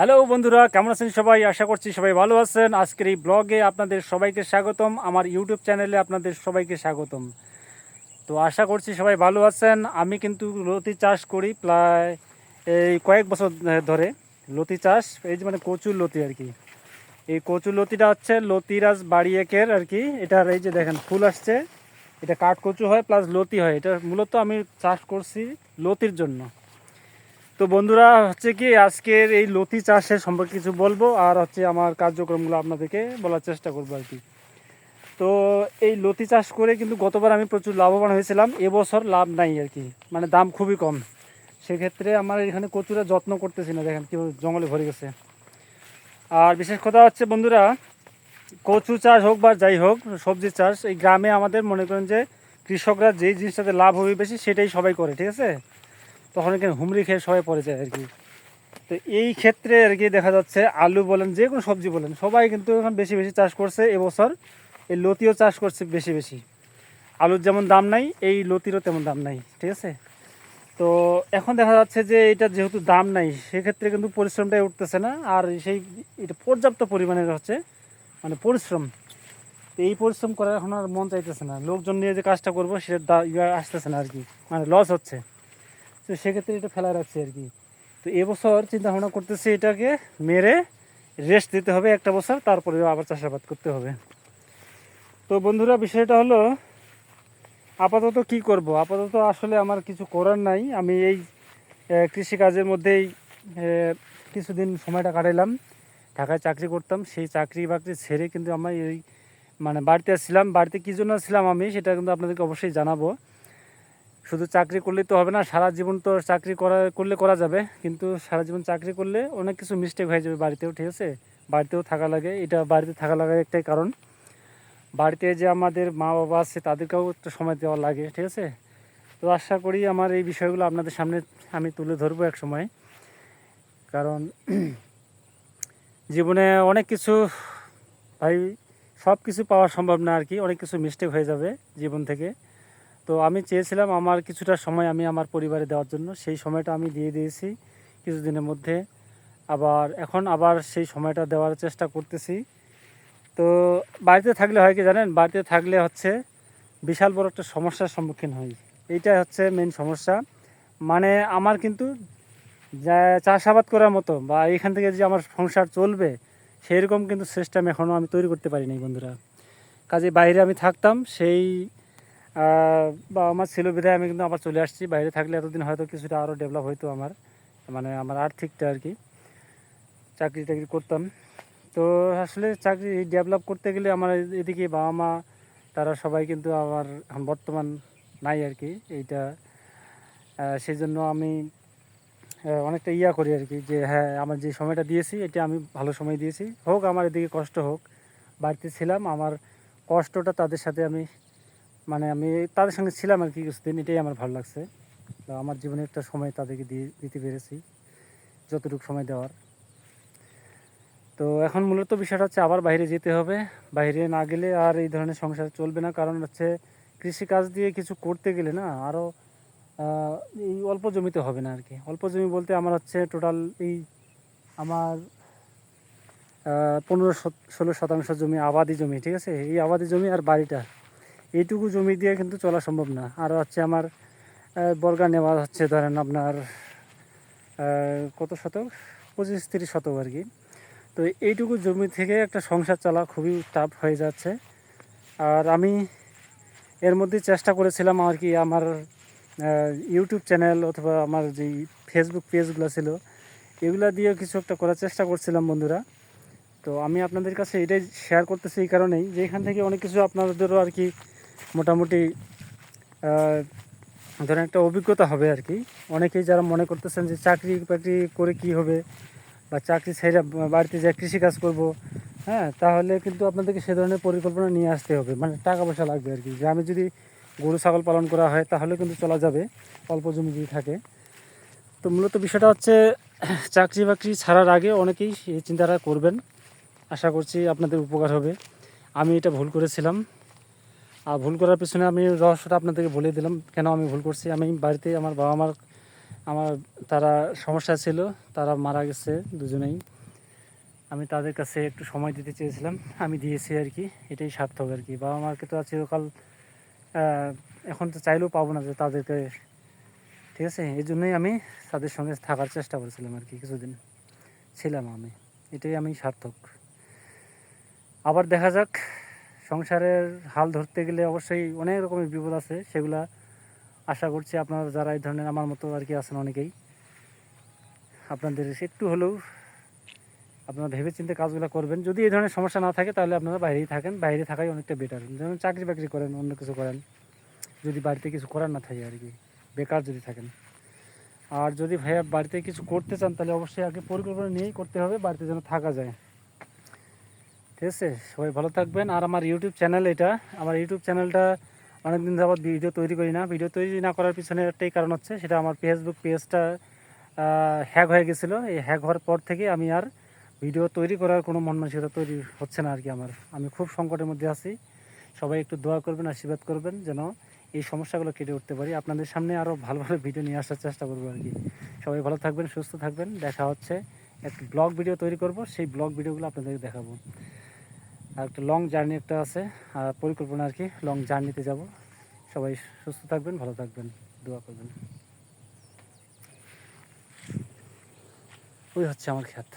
Hello বন্ধুরা, কেমন আছেন সবাই? আশা করছি সবাই ভালো আছেন। আজকের এই ব্লগে আপনাদের সবাইকে স্বাগতম। আমার ইউটিউব চ্যানেলে আপনাদের সবাইকে স্বাগতম। তো আশা করছি সবাই ভালো আছেন। আমি কিন্তু লতি চাষ করি প্রায় এই কয়েক বছর ধরে। লতি চাষ, এই যে মানে কচুর লতি আর কি। এই কচুর লতিটা হচ্ছে লতিরাজ বাড়ি একের আর কি। এটার এই যে দেখেন, ফুল আসছে। এটা কাঠ কচু হয় প্লাস লতি হয়। এটা মূলত আমি চাষ করছি লতির জন্য। তো বন্ধুরা, হচ্ছে কি, আজকের এই লতি চাষের সম্পর্কে কিছু বলব, আর হচ্ছে আমার কার্যক্রমগুলো আপনাদেরকে বলার চেষ্টা করব আর কি। তো এই লতি চাষ করে কিন্তু গতবার আমি প্রচুর লাভবান হয়েছিলাম, এবছর লাভ নাই আর কি মানে দাম খুবই কম। সেক্ষেত্রে আমার এখানে কচুরা যত্ন করতেছি না, দেখেন কেউ জঙ্গলে ভরে গেছে। আর বিশেষ কথা হচ্ছে বন্ধুরা, কচু চাষ হোক বা যাই হোক, সবজি চাষ, এই গ্রামে আমাদের মনে করেন যে কৃষকরা যেই জিনিসটাতে লাভ হবে বেশি, সেটাই সবাই করে, ঠিক আছে? তখন এখানে হুমড়ি খেয়ে সবাই পড়ে যায় আর কি। তো এই ক্ষেত্রে আর কি দেখা যাচ্ছে, আলু বলেন, যে কোনো সবজি বলেন, সবাই কিন্তু এখন বেশি বেশি চাষ করছে এবছর। এই লতিও চাষ করছে বেশি বেশি। আলুর যেমন দাম নাই, এই লতিরও তেমন দাম নাই, ঠিক আছে? তো এখন দেখা যাচ্ছে যে এটা যেহেতু দাম নাই, সেক্ষেত্রে কিন্তু পরিশ্রমটাই উঠতেছে না। আর সেই এটা পর্যাপ্ত পরিমাণের হচ্ছে মানে পরিশ্রম। এই পরিশ্রম করার এখন আর মন চাইতেছে না। লোকজন নিয়ে যে কাজটা করব, সেটা আসতেছে না আর কি। মানে লস হচ্ছে। তো সেক্ষেত্রে এটা ফেলা রাখছি আর কি। তো এবছর চিন্তা ভাবনা করতেছি এটাকে মেরে রেস্ট দিতে হবে একটা বছর তারপরে আবার চাষাবাদ করতে হবে। তো বন্ধুরা, বিষয়টা হলো, আপাতত কি করব? আপাতত আসলে আমার কিছু করার নাই। আমি এই কৃষিকাজের মধ্যেই কিছুদিন সময়টা কাটাইলাম। ঢাকায় চাকরি করতাম। সেই চাকরি বাকরি ছেড়ে কিন্তু আমার এই মানে বাড়িতে ছিলাম বাড়িতে কী জন্য ছিলাম আমি, সেটা কিন্তু আপনাদেরকে অবশ্যই জানাব। শুধু চাকরি করলেই তো হবে না, সারা জীবন তো চাকরি করা, করলে করা যাবে। কিন্তু সারা জীবন চাকরি করলে অনেক কিছু মিস্টেক হয়ে যাবে বাড়িতেও, ঠিক আছে? বাড়িতেও থাকা লাগে। এটা বাড়িতে থাকা লাগার একটাই কারণ। বাড়িতে যে আমাদের মা বাবা আছে, তাদেরকেও একটু সময় দেওয়া লাগে, ঠিক আছে? তো আশা করি আমার এই বিষয়গুলো আপনাদের সামনে আমি তুলে ধরবো এক সময়। কারণ জীবনে অনেক কিছু, ভাই সব কিছু পাওয়া সম্ভব না আর কি। অনেক কিছু মিস্টেক হয়ে যাবে জীবন থেকে। তো আমি চেয়েছিলাম আমার কিছুটা সময় আমি আমার পরিবারে দেওয়ার জন্য। সেই সময়টা আমি দিয়ে দিয়েছি কিছুদিনের মধ্যে। আবার এখন আবার সেই সময়টা দেওয়ার চেষ্টা করতেছি। তো বাড়িতে থাকলে হয় কি জানেন? বাড়িতে থাকলে হচ্ছে বিশাল বড় একটা সমস্যার সম্মুখীন হই। এইটাই হচ্ছে মেন সমস্যা। মানে আমার কিন্তু চাষাবাদ করার মতো বা এখান থেকে যে আমার সংসার চলবে সেরকম কিন্তু সিস্টেম এখনও আমি তৈরি করতে পারিনি বন্ধুরা। কাজে বাইরে আমি থাকতাম, সেই আহ, বা আমার ছিল বিধায় আমি কিন্তু আবার চলে আসছি। বাইরে থাকলে এতদিন হয়তো কিছুটা আরও ডেভেলপ হইতো আমার। মানে আমার আর্থিকটা আর কি। চাকরি টাকরি করতাম। তো আসলে চাকরি ডেভেলপ করতে গেলে আমার এদিকে বাবা মা তারা সবাই কিন্তু আমার বর্তমান নাই আর কি। এইটা সেই জন্য আমি অনেকটা ইয়া করি আর কি যে হ্যাঁ আমার যে সময়টা দিয়েছি এটা আমি ভালো সময় দিয়েছি। হোক আমার এদিকে কষ্ট হোক। বাড়িতে ছিলাম আমার কষ্টটা তাদের সাথে আমি মানে আমি তাদের সঙ্গে ছিলাম আর কি কিছুদিন, এটাই আমার ভালো লাগছে। তো আমার জীবনে একটা সময় তাদেরকে দিয়ে দিতে পেরেছি, যতটুকু সময় দেওয়ার। তো এখন মূলত বিষয়টা হচ্ছে আবার বাইরে যেতে হবে। বাইরে না গেলে আর এই ধরনের সংসার চলবে না। কারণ হচ্ছে কৃষিকাজ দিয়ে কিছু করতে গেলে না আরও এই অল্প জমিতে হবে না আর কি। অল্প জমি বলতে আমার হচ্ছে টোটাল এই আমার পনেরো ষোলো শতাংশ জমি আবাদি জমি, ঠিক আছে? এই আবাদি জমি আর বাড়িটা। এইটুকু জমি দিয়ে কিন্তু চলা সম্ভব না। আর হচ্ছে আমার বর্গা নেওয়া হচ্ছে ধরেন আপনার কত শতক? পঁচিশ তিরিশ শতক আর কি। তো এইটুকু জমি থেকে একটা সংসার চালা খুবই টাফ হয়ে যাচ্ছে। আর আমি এর মধ্যে চেষ্টা করেছিলাম আর কি আমার ইউটিউব চ্যানেল অথবা আমার যে ফেসবুক পেজগুলো ছিল, এগুলা দিয়েও কিছু একটা করার চেষ্টা করছিলাম বন্ধুরা। তো আমি আপনাদের কাছে এটাই শেয়ার করতেছি এই কারণেই যে এখান থেকে অনেক কিছু আপনাদেরও আর কি মোটামুটি ধরেন একটা অভিজ্ঞতা হবে আর কি। অনেকেই যারা মনে করতেছেন যে চাকরি বাকরি করে কি হবে বা চাকরি ছেড়ে বাড়িতে যা কৃষিকাজ করব হ্যাঁ তাহলে কিন্তু আপনাদেরকে সে ধরনের পরিকল্পনা নিয়ে আসতে হবে। মানে টাকা পয়সা লাগবে আর কি। গ্রামে যদি গরু, ছাগল পালন করা হয়, তাহলে কিন্তু চলা যাবে, অল্প জমি যদি থাকে। তো মূলত বিষয়টা হচ্ছে, চাকরি বাকরি ছাড়ার আগে অনেকেই এই চিন্তাটা করবেন। আশা করছি আপনাদের উপকার হবে। আমি এটা ভুল করেছিলাম। আর ভুল করার পিছনে আমি রহস্যটা আপনাদেরকে বলে দিলাম। কেন আমি ভুল করছি? আমি বাড়িতে আমার বাবা মার, আমার তারা সমস্যা ছিল, তারা মারা গেছে দুজনেই। আমি তাদের কাছে একটু সময় দিতে চেয়েছিলাম। আমি দিয়েছি আর কি, এটাই সার্থক আর কি। বাবা মাকে তো আর চিরকাল এখন তো চাইলেও পাবো না যে তাদেরকে, ঠিক আছে? এই জন্যই আমি তাদের সঙ্গে থাকার চেষ্টা করেছিলাম আর কি, কিছুদিন ছিলাম আমি। এটাই আমি সার্থক। আবার দেখা যাক সংসারের হাল ধরতে গেলে অবশ্যই অনেক রকমের বিপদ আছে, সেগুলা আশা করছি আপনারা যারা এই ধরনের আমার মতো আর কি আছেন অনেকেই, আপনাদের একটু হলেও আপনারা ভেবে চিন্তে কাজগুলো করবেন। যদি এই ধরনের সমস্যা না থাকে, তাহলে আপনারা বাইরেই থাকেন। বাইরে থাকাই অনেকটা বেটার যেমন চাকরি বাকরি করেন, অন্য কিছু করেন, যদি বাড়িতে কিছু করার না থাকে আর কি, বেকার যদি থাকেন। আর যদি ভাইয়া বাড়িতে কিছু করতে চান, তাহলে অবশ্যই আগে পরিকল্পনা নিয়েই করতে হবে, বাড়িতে যেন থাকা যায়। ঠিক আছে? সবাই ভালো থাকবেন। আর আমার ইউটিউব চ্যানেল এটা। আমার ইউটিউব চ্যানেলটা অনেকদিন যাবৎ ভিডিও তৈরি করি না। ভিডিও তৈরি না করার পিছনে একটাই কারণ হচ্ছে, সেটা আমার ফেসবুক পেজটা হ্যাক হয়ে গেছিল। এই হ্যাক হওয়ার পর থেকে আমি আর ভিডিও তৈরি করার কোনো মন মানসিকতা তৈরি হচ্ছে না আর কি আমার। আমি খুব সংকটের মধ্যে আছি। সবাই একটু দোয়া করবেন, আশীর্বাদ করবেন, যেন এই সমস্যাগুলো কেটে উঠতে পারি। আপনাদের সামনে আরও ভালো ভালো ভিডিও নিয়ে আসার চেষ্টা করব আর কি। সবাই ভালো থাকবেন, সুস্থ থাকবেন। দেখা হচ্ছে একটা ব্লগ ভিডিও তৈরি করব। সেই ব্লগ ভিডিওগুলো আপনাদেরকে দেখাবো। আর একটা লং জার্নি একটা আছে, আর পরিকল্পনা আর কি লং জার্নিতে যাব। সবাই সুস্থ থাকবেন, ভালো থাকবেন, দোয়া করবেন। ওই হচ্ছে আমার খ্যাত।